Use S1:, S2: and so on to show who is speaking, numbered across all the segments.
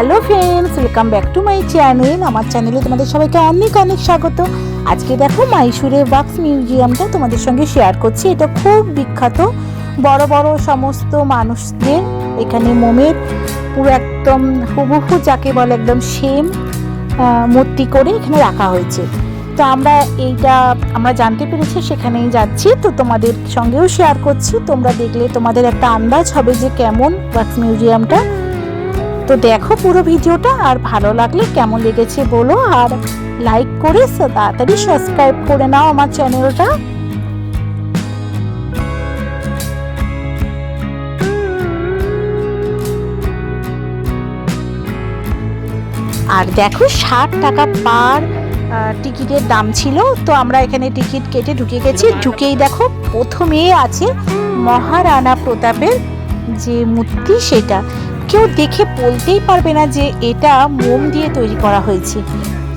S1: Hello friends, welcome back to my channel. আমার চ্যানেলে তোমাদের সবাইকে অনেক অনেক স্বাগত। আজকে দেখো মাইসুরের ওয়াক্স মিউজিয়ামটা তোমাদের সঙ্গে শেয়ার করছি। এটা খুব বিখ্যাত। বড় বড় সমস্ত মানুষদের এখানে মোমের পুরো একদম হুবহু যাকে বলে একদম সেম মূর্তি করে এখানে রাখা হয়েছে। তো আমরা এইটা, আমরা জানতে পেরেছি, সেখানেই যাচ্ছি। তো তোমাদের সঙ্গেও শেয়ার করছি। তোমরা দেখলে তোমাদের একটা আন্দাজ হবে যে কেমন ওয়াক্স মিউজিয়ামটা তো দেখো পুরো ভিডিওটা আর ভালো লাগলে কেমন লেগেছে বলো আর লাইক করে তাড়াতাড়ি সাবস্ক্রাইব করে নাও আমার চ্যানেলটা আর দেখো ষাট টাকা পার টিকিটের দাম ছিল, তো আমরা এখানে টিকিট কেটে ঢুকে গেছি। ঢুকেই দেখো প্রথমেই আছে মহারানা প্রতাপের যে মূর্তি সেটা। কেউ দেখে বলতেই পারবে না যে এটা মোম দিয়ে তৈরি করা হয়েছে।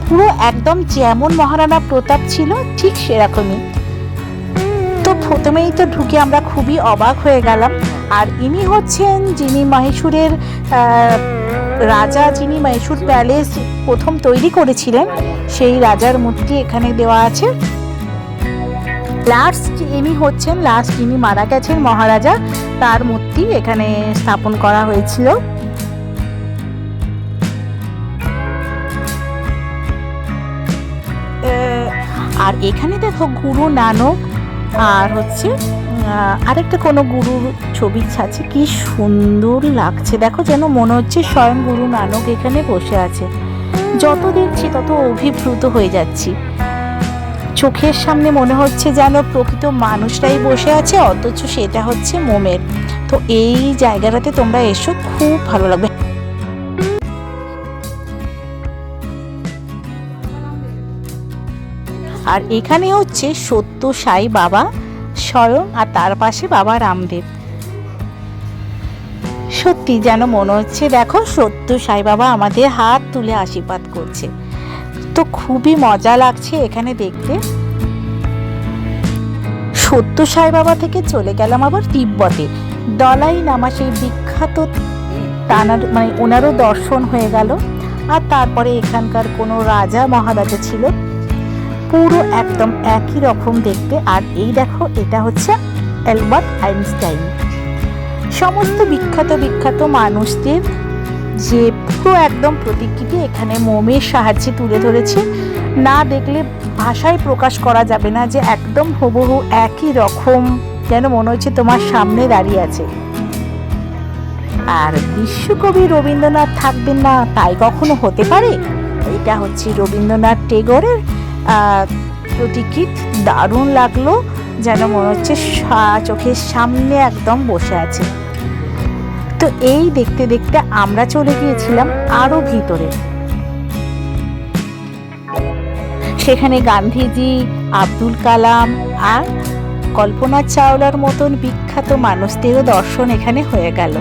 S1: পুরো একদম যেমন মহারানা প্রতাপ ছিল, ঠিক সেরকমই। তো প্রথমেই তো ঢুকে আমরা খুবই অবাক হয়ে গেলাম। আর ইনি হচ্ছেন যিনি মহীশূরের রাজা যিনি মহীশূর প্যালেস প্রথম তৈরি করেছিলেন, সেই রাজার মূর্তি এখানে দেওয়া আছে। লাস্ট ইনি হচ্ছেন, লাস্ট যিনি মারা গেছেন মহারাজা। তার মূর্তি এখানে স্থাপন করা হয়েছিল। আর এখানে দেখো গুরু নানক, আর হচ্ছে আরেকটা কোনো গুরুর ছবি আছে, কি সুন্দর লাগছে। দেখো যেন মনে হচ্ছে স্বয়ং গুরু নানক এখানে বসে আছে। যত দেখছি তত অভিভূত হয়ে যাচ্ছি। চোখের সামনে মনে হচ্ছে যেন প্রকৃত মানুষরাই বসে আছে, অথচ সেটা হচ্ছে মোমের। তো এই জায়গাটাতে তোমরা এসো, খুব ভালো লাগবে। আর এখানে হচ্ছে সত্য সাই বাবা স্বয়ং আর তার পাশে বাবা রামদেব। সত্যি যেন মনে হচ্ছে, দেখো সত্য সাই বাবা আমাদের হাত তুলে আশীর্বাদ করছে। তো খুবই মজা লাগছে এখানে দেখতে। সত্য সাই বাবা থেকে চলে গেলাম আবার তিব্বতে। দলাই নামা সেই বিখ্যাত তানার মানে ওনারও দর্শন হয়ে গেল। আর তারপরে এখানকার কোনো রাজা মহারাজা ছিল। পুরো একদম একই রকম দেখতে। আর এই দেখো, এটা হচ্ছে অ্যালবার্ট আইনস্টাইন। সমস্ত বিখ্যাত বিখ্যাত মানুষদের যে একদম প্রতিকৃতি এখানে মোমের সাহায্যে তুলে ধরেছে। না দেখলে ভাষায় প্রকাশ করা যাবে না যে একদম হুবহু একই রকম। যেন মনে হচ্ছে তোমার সামনে দাঁড়িয়ে আছে। আর বিশ্বকবি রবীন্দ্রনাথ থাকবেন না, তাই কখনো হতে পারে? এটা হচ্ছে রবীন্দ্রনাথ টেগোরের প্রতিকৃত দারুণ লাগল, যেন মনে হচ্ছে চোখের সামনে একদম বসে আছে। তো এই দেখতে দেখতে আমরা চলে গিয়েছিলাম আরও ভিতরে। সেখানে গান্ধীজি, আব্দুল কালাম আর কল্পনা চাওলার মতন বিখ্যাত মানুষদেরও দর্শন এখানে হয়ে গেল।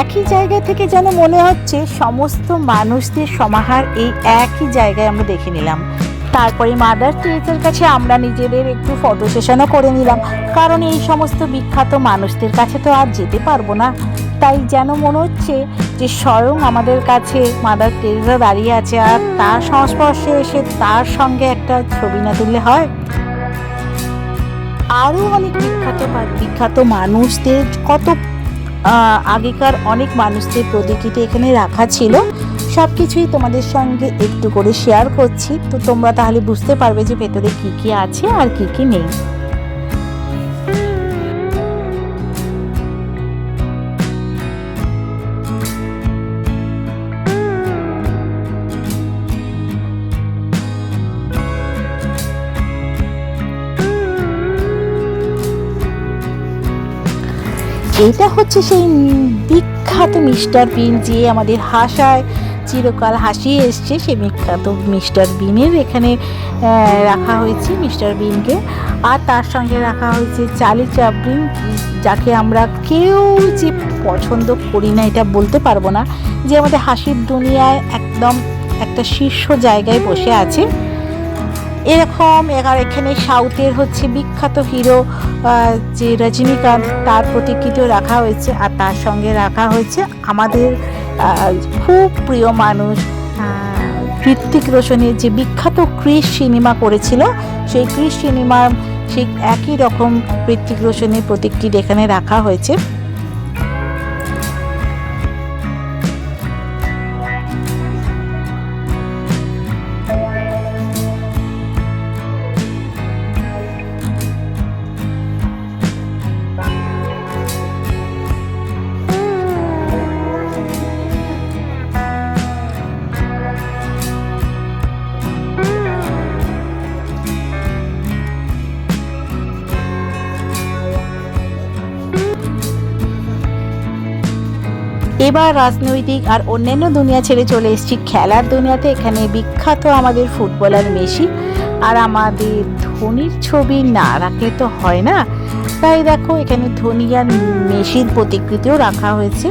S1: একই জায়গা থেকে যেন মনে হচ্ছে সমস্ত মানুষদের সমাহার এই একই জায়গায় আমরা দেখে নিলাম। তারপরে মাদার টেরেসার কাছে আমরা নিজেদের একটু ফটো সেশনও করে নিলাম। কারণ এই সমস্ত বিখ্যাত মানুষদের কাছে তো আর যেতে পারব না। তাই যেন মনে হচ্ছে যে স্বয়ং আমাদের কাছে মাদার টেরেসা দাঁড়িয়ে আছে আর তার সংস্পর্শে এসে তার সঙ্গে একটা ছবি না তুললে হয়। আরও অনেক বিখ্যাত বিখ্যাত মানুষদের কত আগেকার অনেক মানুষদের প্রতিকৃতি এখানে রাখা ছিল। সব কিছুই তোমাদের সঙ্গে একটু করে শেয়ার করছি। তো তোমরা তাহলে বুঝতে পারবে যে ভেতরে কি কি আছে আর কি কি নেই। এইটা হচ্ছে সেই বিখ্যাত মিস্টার বিন যে আমাদের হাসায় চিরকাল হাসিয়ে এসছে সেই বিখ্যাত মিস্টার বিনের এখানে রাখা হয়েছে মিস্টার বিনকে। আর তার সঙ্গে রাখা হয়েছে চালি চাপড়িন যাকে আমরা কেউ যে পছন্দ করি না, এটা বলতে পারব না। যে আমাদের হাসির দুনিয়ায় একদম একটা শীর্ষ জায়গায় বসে আছে। এরকম এখানে সাউথের হচ্ছে বিখ্যাত হিরো যে রজনীকান্ত তার প্রতিকৃতিও রাখা হয়েছে আর তার সঙ্গে রাখা হয়েছে আমাদের খুব প্রিয় মানুষ আহ, ঋত্বিক রোশনের যে বিখ্যাত ক্রিস সিনেমা করেছিল সেই ক্রিস সিনেমার ঠিক একই রকম ঋত্বিক রোশনের প্রতীকটি এখানে রাখা হয়েছে। এবার রাজনৈতিক আর অন্যান্য দুনিয়া ছেড়ে চলে এসেছি খেলার দুনিয়াতে। এখানে বিখ্যাত আমাদের ফুটবলার মেসি আর আমাদের ধোনির ছবি না রাখলে তো হয় না। তাই দেখো, এখানে ধোনি আর মেসির প্রতিকৃতিও রাখা হয়েছে।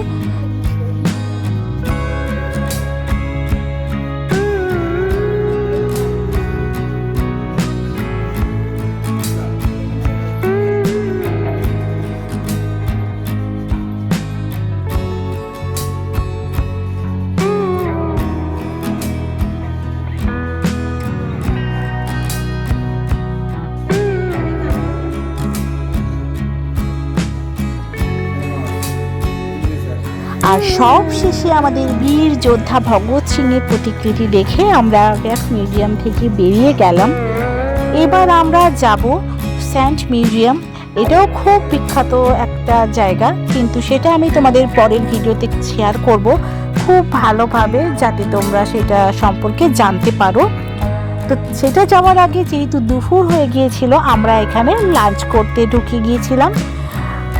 S1: আর সব শেষে আমাদের বীর যোদ্ধা ভগৎ সিং এর প্রতিকৃতি দেখে আমরা গ্যাস মিউজিয়াম থেকে বেরিয়ে গেলাম। এবার আমরা যাব স্যান্ট মিউজিয়াম। এটাও খুব বিখ্যাত একটা জায়গা, কিন্তু সেটা আমি তোমাদের পরের ভিডিওতে শেয়ার করব খুব ভালোভাবে যাতে তোমরা সেটা সম্পর্কে জানতে পারো। তো সেটা যাওয়ার আগে যেহেতু দুপুর হয়ে গিয়েছিল, আমরা এখানে লাঞ্চ করতে ঢুকে গিয়েছিলাম।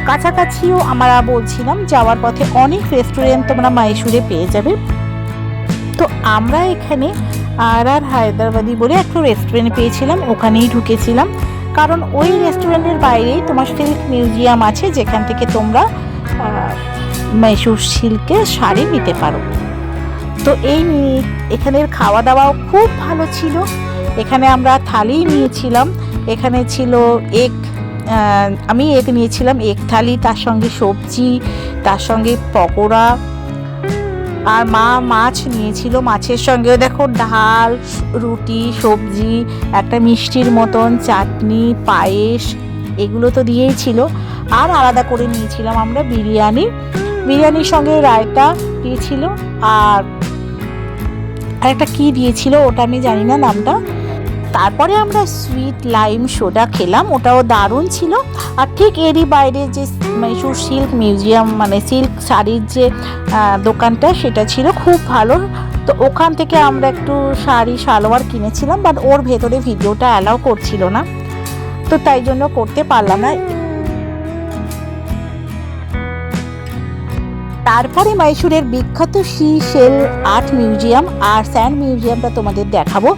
S1: কাছাকাছিও আমরা বলছিলাম যাওয়ার পথে অনেক রেস্টুরেন্ট তোমরা মাইসুরে পেয়ে যাবে। তো আমরা এখানে আর আর হায়দ্রাবাদি বলে একটা রেস্টুরেন্ট পেয়েছিলাম ওখানেই ঢুকেছিলাম। কারণ ওই রেস্টুরেন্টের বাইরেই তোমার সিল্ক মিউজিয়াম আছে যেখান থেকে তোমরা আহ, সিল্কের শাড়ি নিতে পারো। তো এই এখানের খাওয়া দাওয়াও খুব ভালো ছিল। এখানে আমরা থালি নিয়েছিলাম। এখানে ছিল এক আহ, আমি এক নিয়েছিলাম এক থালি, তার সঙ্গে সবজি, তার সঙ্গে পকোড়া। আর মা মাছ নিয়েছিল, মাছের সঙ্গেও দেখো ডাল, রুটি, সবজি, একটা মিষ্টির মতন, চাটনি, পায়েস, এগুলো তো দিয়েই ছিল। আর আলাদা করে নিয়েছিলাম আমরা বিরিয়ানি। বিরিয়ানির সঙ্গে রায়তা দিয়েছিল, আর একটা কি দিয়েছিল ওটা আমি জানি না নামটা। তারপরে আমরা সুইট লাইম সোডা খেলাম, ওটাও দারুণ ছিল। আর ঠিক এরই বাইরে যে মহীশূর সিল্ক মিউজিয়াম মানে সিল্ক শাড়ির যে দোকানটা, সেটা ছিল খুব ভালো। তো ওখান থেকে আমরা একটু শাড়ি, সালোয়ার কিনেছিলাম বাট ওর ভেতরে ভিডিওটা অ্যালাউ করছিল না। তো তাই জন্য করতে পারলাম না। তারপরে মাইসুরের বিখ্যাত সি শেল আর্ট মিউজিয়াম আর স্যান্ড মিউজিয়ামটা তোমাদের দেখাবো।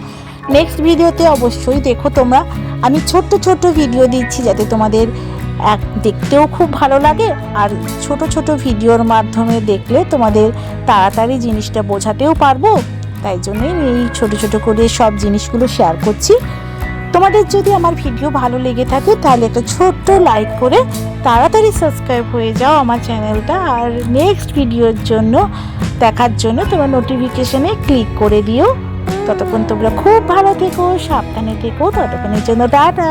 S1: নেক্সট ভিডিওতে অবশ্যই দেখো তোমরা। আমি ছোট্ট ছোট্ট ভিডিও দিচ্ছি যাতে তোমাদের এক দেখতেও খুব ভালো লাগে আর ছোট ছোট ভিডিওর মাধ্যমে দেখলে তোমাদের তাড়াতাড়ি জিনিসটা বোঝাতেও পারব। তাই জন্যই এই ছোট ছোট করে সব জিনিসগুলো শেয়ার করছি। তোমাদের যদি আমার ভিডিও ভালো লেগে থাকে তাহলে একটা ছোট্ট লাইক করে তাড়াতাড়ি সাবস্ক্রাইব হয়ে যাও আমার চ্যানেলটা আর নেক্সট ভিডিওর জন্য দেখার জন্য তোমার নোটিফিকেশানে ক্লিক করে দিও। ততক্ষণ তোমরা খুব ভালো থেকো সাবধানে থেকো ততক্ষণের জন্য টাটা!